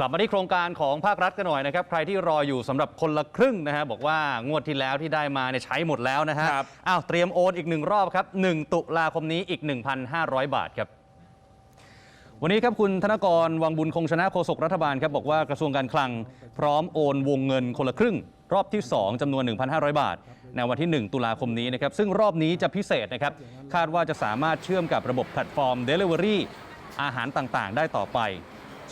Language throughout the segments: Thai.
กลับมาที่โครงการของภาครัฐกันหน่อยนะครับ ใครที่รออยู่สำหรับคนละครึ่งนะฮะบอกว่างวดที่แล้วที่ได้มาเนี่ยใช้หมดแล้วนะฮะครับอ้าวเตรียมโอนอีกหนึ่งรอบครับ 1 ตุลาคมนี้อีก 1,500 บาทครับวันนี้ครับคุณธนกรวังบุญคงชนะโฆษกรัฐบาลครับบอกว่ากระทรวงการคลัง พร้อมโอนวงเงินคนละครึ่ง รอบที่ 2จำนวน 1,500 บาท ในวันที่ 1 ตุลาคมนี้นะครับซึ่งรอบนี้จะพิเศษนะครับคาดว่าจะสามารถเชื่อมกับระบบแพลตฟอร์ม Delivery อาหารต่างๆ ได้ต่อไป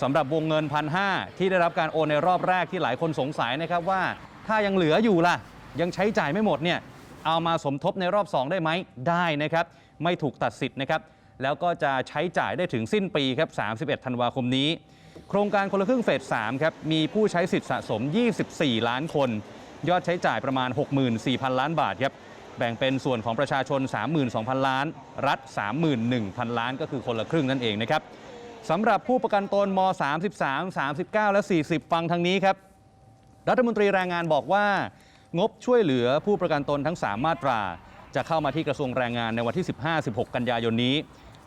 สำหรับวงเงิน1,500ที่ได้รับการโอนในรอบแรกที่หลายคนสงสัยนะครับว่า ถ้ายังเหลืออยู่ล่ะ ยังใช้จ่ายไม่หมดเนี่ยเอามาสมทบในรอบ 2 ได้ไหมได้นะครับ ไม่ถูกตัดสิทธิ์นะครับ แล้วก็จะใช้จ่ายได้ถึงสิ้นปีครับ 31 ธันวาคมนี้ โครงการคนละครึ่งเฟส 3 ครับ มีผู้ใช้สิทธิ์สะสม 24 ล้านคน ยอดใช้จ่ายประมาณ 64,000 ล้านบาทครับ แบ่งเป็นส่วนของประชาชน 32,000 ล้าน รัฐ 31,000 ล้าน ก็คือคนละครึ่งนั่นเองนะครับ สำหรับผู้ประกันตนม 33 39 และ 40 ฟังทางนี้ครับ รัฐมนตรีแรงงานบอกว่า งบช่วยเหลือผู้ประกันตนทั้ง 3 มาตรา จะเข้ามาที่กระทรวงแรงงานในวันที่ 15-16 กันยายนนี้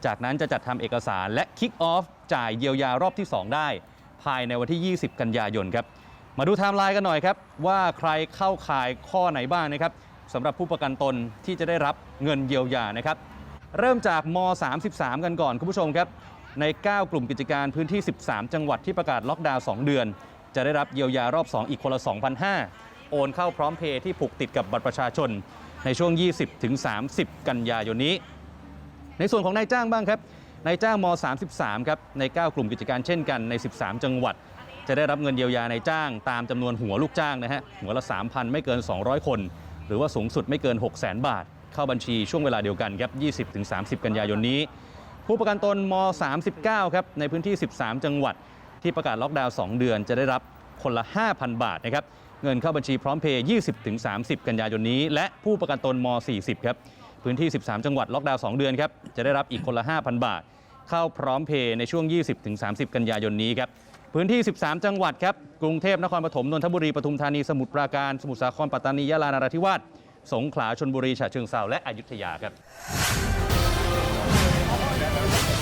จากนั้นจะจัดทำเอกสารและคิกออฟจ่ายเยียวยารอบที่ 2 ได้ ภายในวันที่ 20 กันยายนครับ มาดูไทม์ไลน์กันหน่อยครับ ว่าใครเข้าข่ายข้อไหนบ้างนะครับสำหรับผู้ประกันตนที่จะได้รับเงินเยียวยานะครับ เริ่มจากม 33 กันก่อนคุณผู้ชมครับ ใน 9 กลุ่มกิจการพื้นที่ 13 จังหวัดที่ประกาศล็อกดาวน์ 2 เดือน จะได้รับเยียวยารอบ 2 อีกคนละ 2,500 โอนเข้าพร้อมเพย์ที่ผูกติดกับบัตรประชาชน ในช่วง 20ถึง30 กันยายนนี้ ในส่วนของนายจ้างบ้างครับนายจ้างม 33 ครับ ใน 9 กลุ่มกิจการเช่นกันใน 13 จังหวัด จะได้รับเงินเยียวยานายจ้าง ตามจำนวนหัวลูกจ้างนะฮะ หัวละ 3,000 ไม่เกิน 200 คน หรือว่าสูงสุดไม่เกิน 600,000 บาท เข้าบัญชีช่วงเวลาเดียวกันครับ 20ถึง30 กันยายนนี้ ผู้ประกันตนม 39 ครับ ในพื้นที่ 13 จังหวัด ที่ประกาศล็อกดาวน์ 2 เดือนจะได้รับคนละ 5,000 บาทนะครับ เงินเข้าบัญชีพร้อมเพย์ 20ถึง30 กันยายนนี้ และผู้ประกันตนม 40 ครับ พื้นที่ 13 จังหวัดล็อกดาวน์ 2 เดือนครับ จะได้รับอีกคนละ 5,000 บาท เข้าพร้อมเพย์ในช่วง 20ถึง30 กันยายนนี้ครับ พื้นที่ 13 จังหวัดครับ กรุงเทพ นครปฐม นนทบุรี ปทุมธานี สมุทรปราการ สมุทรสาคร ปัตตานี ยะลา นราธิวาส สงขลา ชลบุรี ฉะเชิงเทราและอยุธยาครับ Thank you.